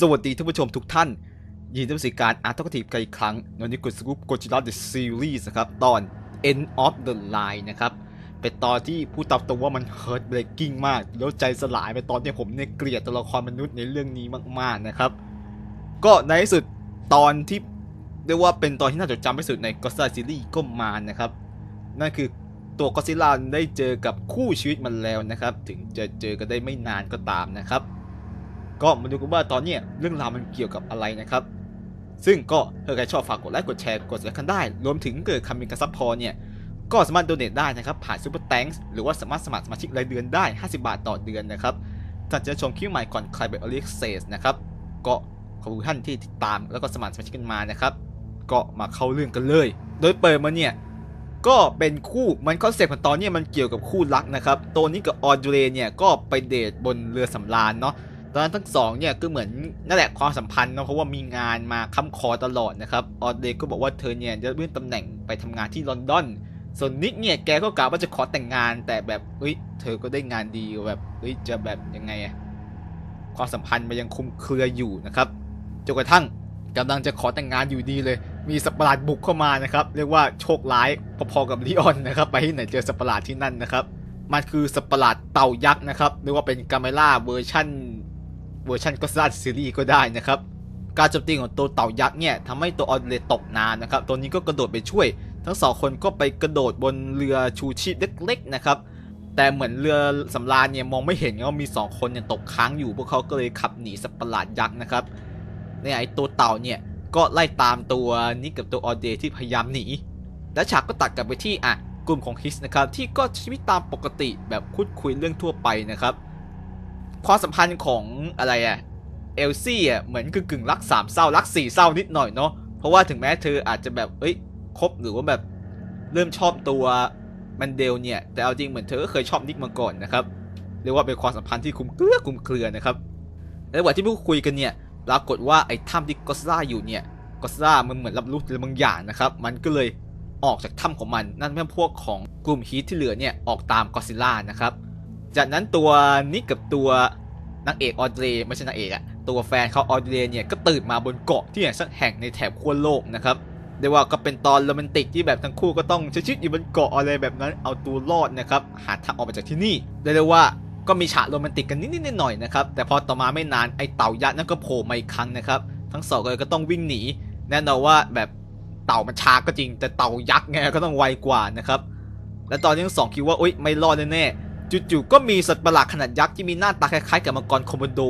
สวัสดีท่านผู้ชมทุกท่าน ยินดีต้อนรับสู่การอาร์ตกทีฟกันอีกครั้งในวันนี้กดสกู๊ปโกจิล่าเดอะซีรีส์นะครับ ตอน End of the Line นะครับ เป็นตอนที่พูดตามตรงว่ามัน hurt breaking มาก แล้วใจสลายไปตอนที่ผมเนี่ยเกลียดตัวละครมนุษย์ในเรื่องนี้มาก ๆ นะครับ ก็ในที่สุดตอนที่เรียกว่าเป็นตอนที่น่าจดจำที่สุดในก็ซิล่าซีรีส์ก็มานะครับ นั่นคือตัวก็ซิล่าได้เจอกับคู่ชีวิตมันแล้วนะครับ ถึงจะเจอกันได้ไม่นานก็ตามนะครับ ก็มาดูกันว่าตอนเนี้ยเรื่องราวมันเกี่ยวกับอะไรนะครับ ซึ่งก็ถ้าใครชอบฝากกดไลค์กดแชร์กดสับสไครต์ได้ รวมถึงเกิดคำมีกระซับพอเนี่ยก็สามารถโดเนทได้นะครับ ผ่านซูเปอร์แตงส์หรือว่าสามารถสมัครสมาชิกรายเดือนได้ 50 บาทต่อเดือนนะครับถ้าจะชมคลิปใหม่ก่อนใครแบบอเล็กเซสนะครับก็ขอบคุณท่านที่ติดตามแล้วก็สมัครสมาชิกกันมานะครับก็มาเข้าเรื่องกันเลย โดยเปิดมาเนี่ยก็เป็นคู่มันคอนเซ็ปต์ของตอนนี้มันเกี่ยวกับคู่รักนะครับตัวนี้กับออดเรเนี่ยก็ไปเดทบนเรือสำราญเนาะ ตอนนั้นทั้งสองเนี่ยก็เหมือนนั่นแหละความสัมพันธ์เนาะเพราะว่ามีงานมาค้ำคอตลอดนะครับออเดก็บอกว่าเธอเนี่ยจะเลื่อนตำแหน่งไปทำงานที่ลอนดอน ส่วนนิกเนี่ยแกก็กล่าวว่าจะขอแต่งงานแต่แบบเฮ้ยเธอก็ได้งานดีแบบเฮ้ยจะแบบยังไงอะความสัมพันธ์มันยังคุมเครืออยู่นะครับจนกระทั่งกำลังจะขอแต่งงานอยู่ดีเลย มีสัตว์ปหลาดบุกเข้ามานะครับ เรียกว่าโชคร้ายพอๆกับลีออนนะครับ ไปที่ไหนเจอสัตว์ปหลาดที่นั่นนะครับ มันคือสัตว์ปหลาดเต่ายักษ์นะครับเรียกว่าเป็นกาเมล่าเวอร์ชั่น เวอร์ชันก็สร้าซีรีส์ก็ได้นะครับ การโจมตีของตัวเต่ายักษ์เนี่ยทำให้ตัวออดเลตกน้ำนะครับ ตัวนี้ก็กระโดดไปช่วย ทั้งสองคนก็ไปกระโดดบนเรือชูชีพเล็กๆนะครับ แต่เหมือนเรือสำราญเนี่ยมองไม่เห็นว่ามี 2 คนเนี่ยตกค้างอยู่ พวกเขาก็เลยขับหนีสัตว์ประหลาดยักษ์นะครับเนี่ยไอตัวเต่าเนี่ยก็ไล่ตามตัวนิกกับตัวออเดที่พยายามหนี และฉากก็ตัดกลับไปที่อะกลุ่มของฮิสนะครับที่ก็ชีวิตตามปกติแบบพูดคุยเรื่องทั่วไปนะครับ ความสัมพันธ์ของอะไรอะเอลซี่อะเหมือนกึ่งกึ่งรักสามเศร้ารักสี่เศร้านิดหน่อยเนาะเพราะว่าถึงแม้เธออาจจะแบบเอ้ยคบหรือว่าแบบเริ่มชอบตัวมันเดลเนี่ย แต่เอาจริงเหมือนเธอก็เคยชอบนิกมาก่อนนะครับเรียกว่าเป็นความสัมพันธ์ที่คลุมเครือคลุมเครือนะครับในระหว่างที่พวกคุยกันเนี่ยปรากฏว่าไอ้ถ้ำที่กอสซาอยู่เนี่ยกอสซามันเหมือนรับรู้อะไรบางอย่างนะครับมันก็เลยออกจากถ้ำของมันนั่นเป็นพวกของกลุ่มฮีทที่เหลือเนี่ยออกตามกอซิล่านะครับ จากนั้นตัวนิกกับตัวนางเอกออดเรย์ไม่ใช่นางเอกอะตัวแฟนเขาออดเรย์เนี่ยก็ตื่นมาบนเกาะที่ไหนสักแห่งในแถบขั้วโลกนะครับเรียกว่าก็เป็นตอนโรแมนติกที่แบบทั้งคู่ก็ต้องใช้ชีวิตอยู่บนเกาะอะไรแบบนั้นเอาตัวรอดนะครับหาทางออกมาจากที่นี่เรียกว่าก็มีฉากโรแมนติกกันนิดๆหน่อยๆนะครับแต่พอต่อมาไม่นานไอ้เต่ายักษ์นั่นก็โผล่มาอีกครั้งนะครับทั้งสองเลยก็ต้องวิ่งหนีแน่นอนว่าแบบเต่ามันช้าก็จริง แต่เต่ายักษ์ไงก็ต้องไวกว่านะครับและตอนนี้ทั้งสองคิดว่าอุ๊ยไม่รอดแน่ๆ จู่ๆก็มีสัตว์ประหลาดขนาดยักษ์ที่มีหน้าตาคล้ายๆกับมังกรคโมโด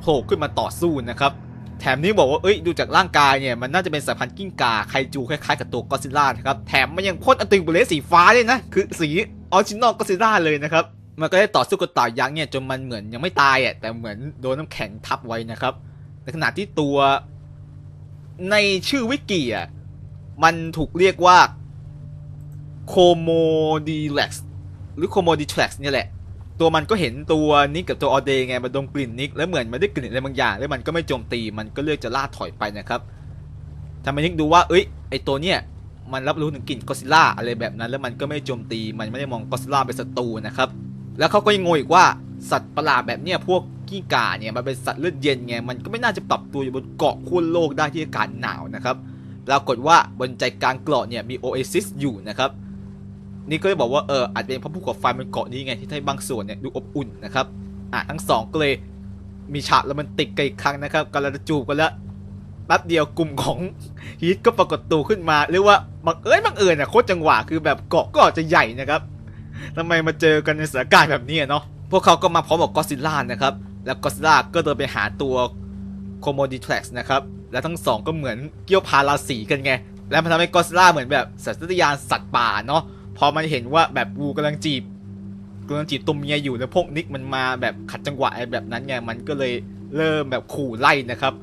โผล่ขึ้นมาต่อสู้นะครับ แถมนี้บอกว่า เอ้ย ดูจากร่างกายเนี่ย มันน่าจะเป็นสายพันธุ์กิ้งก่าไคจูคล้ายๆกับตัวกอซิล่านะครับ แถมมันยังพ่นอันตึงบุเลสสีฟ้าด้วยนะ คือสีออริจินอลกอซิล่าเลยนะครับ มันก็ได้ต่อสู้กับต่ายักษ์เนี่ยจนมันเหมือนยังไม่ตายอะ แต่เหมือนโดนน้ำแข็งทับไว้นะครับ ในขณะที่ตัวในชื่อวิกิอะ มันถูกเรียกว่าโคโมดีเล็ก หรือโคโมดิทรักเนี่ยแหละ ตัวมันก็เห็นตัวนิกกับตัวออเดย์ไงมันดมกลิ่นนิกแล้วเหมือนมันได้กลิ่นอะไรบางอย่าง แล้วมันก็ไม่โจมตีมันก็เลือกจะล่าถอยไปนะครับทำให้นิกดูว่าเอ้ยไอตัวเนี้ยมันรับรู้ถึงกลิ่นกอซิล่าอะไรแบบนั้น แล้วมันก็ไม่โจมตีมันไม่ได้มองกอซิล่าเป็นศัตรูนะครับแล้วเขาก็ยังงงอีกว่าสัตว์ประหลาดแบบเนี้ยพวกกิ้งก่าเนี่ยมันเป็นสัตว์เลือดเย็นไงมันก็ไม่น่าจะปรับตัวอยู่บนเกาะขั้วโลกได้ที่อากาศหนาวนะครับปรากฏว่าบนใจกลางเกาะเนี่ยมีโอเอซิสอยู่นะครับ นี่ก็เลยบอกว่าเอออาจจะเป็นเพราะภูเขาไฟมันเกาะนี้ไงที่ทำให้บางส่วนเนี่ยดูอบอุ่นนะครับอะทั้งสองก็เลยมีฉากโรแมนติกกันอีกครั้งนะครับกำลังจะจูบกันแล้วแป๊บเดียวกลุ่มของฮีทก็ปรากฏตัวขึ้นมาเรียกว่าบังเอิญบังเอิญอะโคตรจังหวะคือแบบเกาะก็อาจจะใหญ่นะครับทำไมมาเจอกันในสถานการณ์แบบนี้เนาะพวกเขาก็มาพร้อมกับกอซิล่านะครับแล้วกอซิล่าก็เดินไปหาตัวโคโมดิทรักส์นะครับแล้วทั้งสองก็เหมือนเกี่ยวพาราสีกันไง แล้วมันทำให้กอซิล่าเหมือนแบบสัตว์ยานสัตว์ป่าเนาะ พอมันเห็นว่าแบบวูกำลังจีบกำลังจีบตัวเมียอยู่แล้วพวกนิกมันมาแบบขัดจังหวะอะไรแบบนั้นไงมันก็เลยเริ่มแบบขู่ไล่นะครับ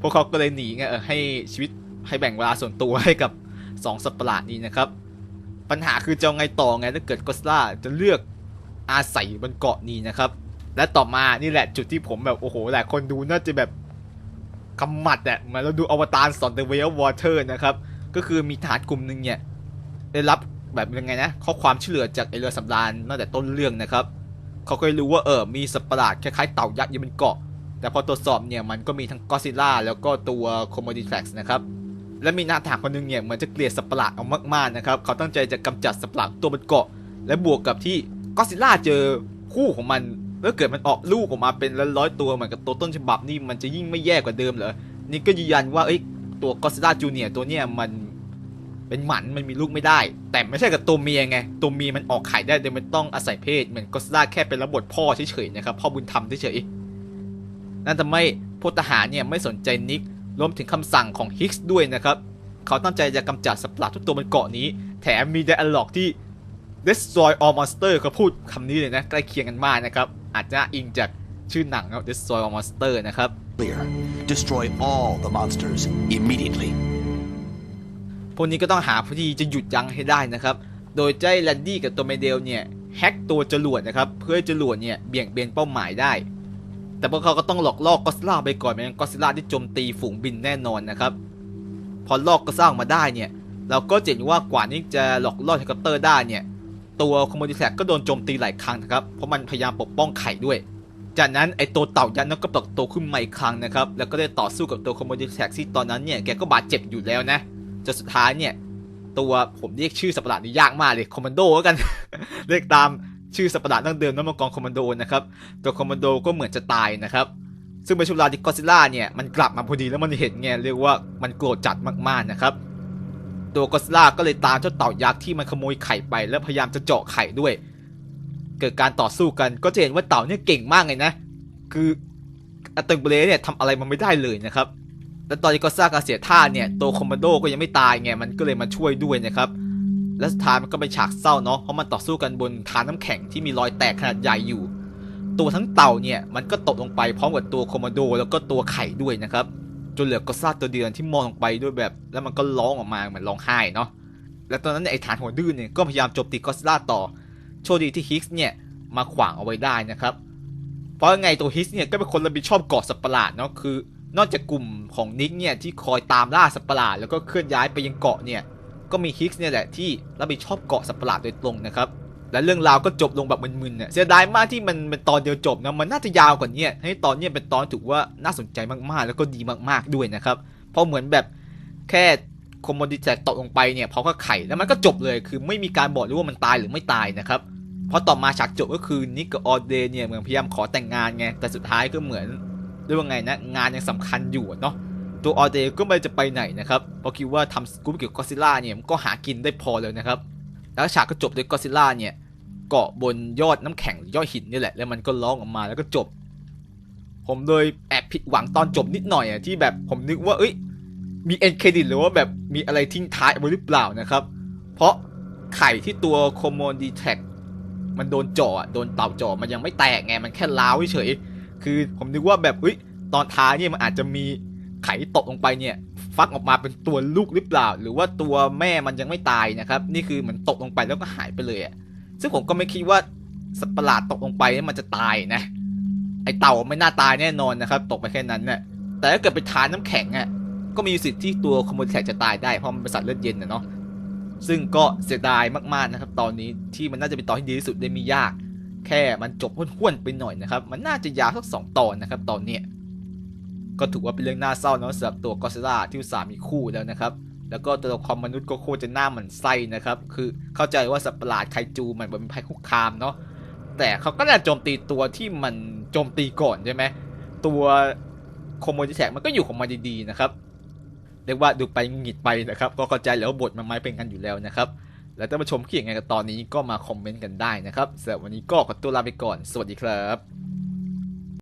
พวกเขาก็เลยหนีไงเออให้ชีวิตให้แบ่งเวลาส่วนตัวให้กับสองสัตว์ประหลาดนี้นะครับ ปัญหาคือจะไงต่อไงถ้าเกิดกอสลาจะเลือกอาศัยบนเกาะนี้นะครับ และต่อมานี่แหละจุดที่ผมแบบโอ้โหหลายคนดูน่าจะแบบกำหมัดอะเหมือนเราดูอวตารสอนเดอะเวลวอเตอร์นะครับ ก็คือมีทหารกลุ่มหนึ่งเนี่ยได้รับ แบบยังไงนะข้อความช่วยเหลือจากไอเรือสำราญตั้งแต่ต้นเรื่องนะครับเขาก็เลยรู้ว่าเออมีสัตว์ประหลาดคล้ายๆเต่ายักษ์อยู่บนเกาะ แต่พอตรวจสอบเนี่ยมันก็มีทั้งก็ซิล่าแล้วก็ตัวโคโมดิแฟกซ์นะครับและมีนาถาคนหนึงเนี่ยเหมือนจะเกลียดสัตว์ประหลาดเอามากๆนะครับเขาตั้งใจจะกำจัดสัตว์ประหลาดตัวบนเกาะ และบวกกับที่ก็ซิล่าเจอคู่ของมันแล้วเกิดมันออกลูกออกมาเป็นร้อยๆตัวเหมือนกับตัวต้นฉบับนี่มันจะยิ่งไม่แย่กว่าเดิมเหรอนี่ก็ยืนยันว่าเอ้ยตัวก็ซิล่าจูเนียตัวเนี้ยมัน เป็นหมันมันมีลูกไม่ได้ แต่ไม่ใช่กับตัวเมียไง ตัวเมียมันออกไข่ได้โดยไม่ต้องอาศัยเพศ เหมือนก็ซิล่าแค่เป็นระบบพ่อเฉยๆนะครับ พ่อบุญธรรมเฉยๆนั่นทำให้พลทหารเนี่ยไม่สนใจนิกรวมถึงคำสั่งของฮิกส์ด้วยนะครับ เขาตั้งใจจะกำจัดสัตว์ประหลาดทุกตัวบนเกาะนี้ แถมมี d ด a l ล็อกที่ destroy all monster เขาพูดคำนี้เลยนะใกล้เคียงกันมากนะครับ อาจจะอิงจากชื่อหนังครับ destroy all monster นะครับ Clear. Destroy all the monsters immediately. พวกนี้ก็ต้องหาวิธีจะหยุดยั้งให้ได้นะครับ โดยเจ้แลนดี้กับตัวเมเดลเนี่ยแฮกตัวจรวดนะครับเพื่อจรวดเนี่ยเบี่ยงเบนเป้าหมายได้ แต่พวกเขาก็ต้องหลอกล่อกอสลาไปก่อนไม่งั้นกอสลาที่โจมตีฝูงบินแน่นอนนะครับพอลอกก็สร้างมาได้เนี่ยเราก็เห็นว่ากว่านี้จะหลอกล่อเฮลิคอปเตอร์ได้เนี่ยตัวคอมโมดิแทกก็โดนโจมตีหลายครั้งนะครับเพราะมันพยายามปกป้องไข่ด้วย จากนั้นไอตัวเต่ายันนั้นก็ปรากตัวขึ้นมาอีกครั้งนะครับแล้วก็ได้ต่อสู้กับตัวคอมโมดิแทกที่ตอนนั้นเนี่ยแกก็บาดเจ็บอยู่แล้วนะ จนสุดท้ายเนี่ย ตัวผมเรียกชื่อสัประหลาดนี่ยากมากเลยคอมมานโดแล้วกัน เรียกตามชื่อสัประหลาดดั้งเดิมน้ำมังกรคอมมานโดนะครับ ตัวคอมมานโดก็เหมือนจะตายนะครับ ซึ่งเป็นช่วงเวลาที่กอซิล่าเนี่ยมันกลับมาพอดีแล้วมันเห็นไงเรียกว่ามันโกรธจัดมากๆนะครับ ตัวกอซิล่าก็เลยตามเจ้าเต่ายักษ์ที่มันขโมยไข่ไป แล้วพยายามจะเจาะไข่ด้วย เกิดการต่อสู้กันก็จะเห็นว่าเต่าเนี่ยเก่งมากเลยนะ คืออัตเตอร์เบรเนี่ยทำอะไรมันไม่ได้เลยนะครับ แล้วตอนที่ก็ซากาเสียท่าเนี่ยตัวคอมมานโดก็ยังไม่ตายไงมันก็เลยมาช่วยด้วยนะครับและสุดท้ายมันก็เป็นฉากเศร้าเนาะเพราะมันต่อสู้กันบนทานน้ำแข็งที่มีรอยแตกขนาดใหญ่อยู่ ตัวทั้งเต่าเนี่ยมันก็ตกลงไปพร้อมกับตัวคอมมานโดแล้วก็ตัวไข่ด้วยนะครับจนเหลือกอซ่าตัวเดียวที่มองลงไปด้วยแบบ แล้วมันก็ร้องออกมาเหมือนร้องไห้เนาะและตอนนั้นไอ้ฐานหัวดื้อเนี่ยก็พยายามโจมตีกอซิล่าต่อ โชคดีที่ฮิกส์เนี่ยมาขวางเอาไว้ได้นะครับ เพราะไงตัวฮิกส์เนี่ยก็เป็นคนรับผิดชอบเกาะสัตว์ประหลาดเนาะคือ นอกจากกลุ่มของนิกเนี่ยที่คอยตามล่าสัตว์ประหลาดแล้วก็เคลื่อนย้ายไปยังเกาะเนี่ยก็มีฮิกส์เนี่ยแหละที่รับผิดชอบเกาะสัตว์ประหลาดโดยตรงนะครับและเรื่องราวก็จบลงแบบมึนๆเนี่ยเสียดายมากที่มันเป็นตอนเดียวจบนะมันน่าจะยาวกว่านี้ให้ตอนเนี้ยเป็นตอนถือว่าน่าสนใจมากๆ แล้วก็ดีมากๆด้วยนะครับเพราะเหมือนแบบแค่คอมมอดิแตกตกลงไปเนี่ยเพราก็ไข่แล้วมันก็จบเลยคือไม่มีการบอกเลยว่ามันตายหรือไม่ตายนะครับเพราะต่อมาฉากจบก็คือนิกกับออเดเนี่ยเหมือนพยายามขอแต่งงานไงแต่สุดท้ายก็เหมือน เรียว่าไงนะงานยังสำคัญอยู่เนาะตัวออเดก็ไม่จะไปไหนนะครับเพราะคิดว่าทำสกู๊ปเกี่ยวกับก็ซิล่าเนี่ยมันก็หากินได้พอเลยนะครับ แล้วฉากก็จบด้วยก็ซิล่าเนี่ยเกาะบนยอดน้ำแข็งยอดหินนี่แหละแล้วมันก็ร้องออกมาแล้วก็จบ ผมเลยแอบผิดหวังตอนจบนิดหน่อยอะที่แบบผมนึกว่าเอ้ยมีเอ็นเครดิตหรือว่าแบบมีอะไรทิ้งท้ายเอาไว้หรือเปล่านะครับ เพราะไข่ที่ตัวโคโมดีแท็กมันโดนเจ่ออะโดนเต่าเจ่อมันยังไม่แตกไงมันแค่ล้าวเฉยคือผมนึกว่าแบบเอ้ย ตอนท้ายเนี่ยมันอาจจะมีไข่ตกลงไปเนี่ย ฟักออกมาเป็นตัวลูกหรือเปล่า หรือว่าตัวแม่มันยังไม่ตายนะครับ นี่คือเหมือนตกลงไปแล้วก็หายไปเลยอะซึ่งผมก็ไม่คิดว่าสัตว์ประหลาดตกลงไปมันจะตายนะ ไอเต่าไม่น่าตายแน่นอนนะครับ ตกไปแค่นั้นนะ่ะแต่ถ้าเกิดไปทานน้ำแข็งอะก็มีสิทธิ์ที่ตัวคอมมดิแทกจะตายได้เพราะมันเป็นสัตว์เลือดเย็นนะเนาะซึ่งก็เสียดายมากๆนะครับ ตอนนี้ที่มันน่าจะเป็นตอนที่ดีที่สุดได้มียาก แค่มันจบห้วนๆไปหน่อยนะครับ มันน่าจะยาวสักสองตอนนะครับ ตอนเนี้ย ก็ถือว่าเป็นเรื่องน่าเศร้าเนาะสำหรับตัวกอซิล่าที่สามีคู่แล้วนะครับแล้วก็ตัวละครมนุษย์ก็โคตรจะหน้าหมันไส้นะครับ คือเข้าใจว่าสัตว์ประหลาดไคจูมันเป็นภัยคุกคามเนาะ แต่เขาก็น่าโจมตีตัวที่มันโจมตีก่อนใช่ไหม ตัวโคโมจิแทกมันก็อยู่ของมันดีๆนะครับ เรียกว่าดูไปหงิดไปนะครับ ก็เข้าใจแล้วบทมันไม่เป็นกันอยู่แล้วนะครับ แล้วถ้ามาชมคิดยังไงกับตอนนี้ก็มาคอมเมนต์กันได้นะครับสำหรับวันนี้ก็ขอตัวลาไปก่อน สวัสดีครับ